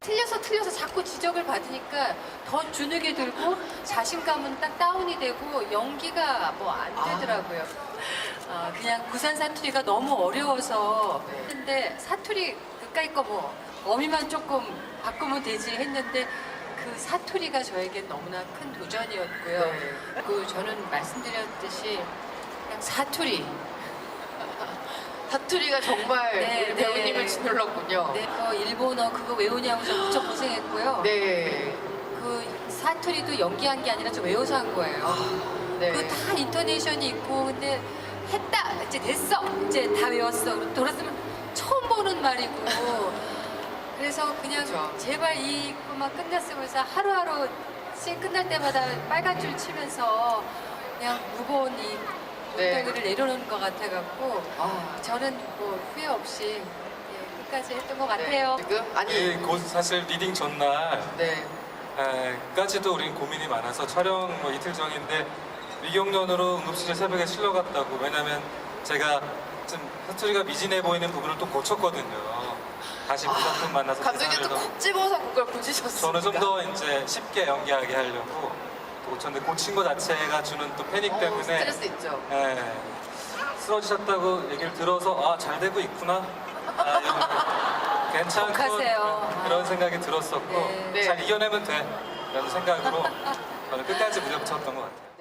틀려서 틀려서 자꾸 지적을 받으니까 더 주눅이 들고 자신감은 딱 다운이 되고 연기가 뭐 안 되더라고요. 어, 그냥 부산 사투리가 너무 어려워서 했는데 사투리 그까이 거 뭐 어미만 조금 바꾸면 되지 했는데 그 사투리가 저에게 너무나 큰 도전이었고요. 네. 그 저는 말씀드렸듯이 그냥 사투리 사투리가 정말 네, 우리 네. 배우님을 짓눌렀군요. 네, 그 일본어 그거 외우냐고 저 무척 고생했고요. 네. 그 사투리도 연기한 게 아니라 좀 외워서 한 거예요. 네. 그다 인터네이션이 있고 근데 했다 이제 됐어 이제 다 외웠어 돌았으면 처음 보는 말이고 그래서 그냥 그쵸. 제발 이거만 끝났으면 해서 하루하루 씬 끝날 때마다 빨간 줄 치면서 그냥 무거운 이 네. 엉덩이를 내려놓는 것 같아갖고 아, 저는 뭐 후회 없이 예, 끝까지 했던 것 네. 같아요. 지금 아니 예, 곧 사실 리딩 전날 네. 까지도 우린 고민이 많아서 촬영 뭐 이틀 전인데 위경련으로 응급실에 새벽에 실려갔다고 왜냐면 제가 좀 사투리가 미진해 보이는 부분을 또 고쳤거든요 다시 부산분 만나서 감독님 계산을 더 또콕 집어서 그걸 고치셨어요. 저는 좀 더 이제 쉽게 연기하게 하려고 또 고쳤는데 고친 것 자체가 주는 또 패닉 때문에 스트레스 있죠. 예, 쓰러지셨다고 얘기를 들어서 아 잘 되고 있구나 아, 이런 괜찮고 독하세요. 그런 생각이 들었었고 네. 네. 잘 이겨내면 돼 라는 생각으로 저는 끝까지 무대 붙였던 것 같아요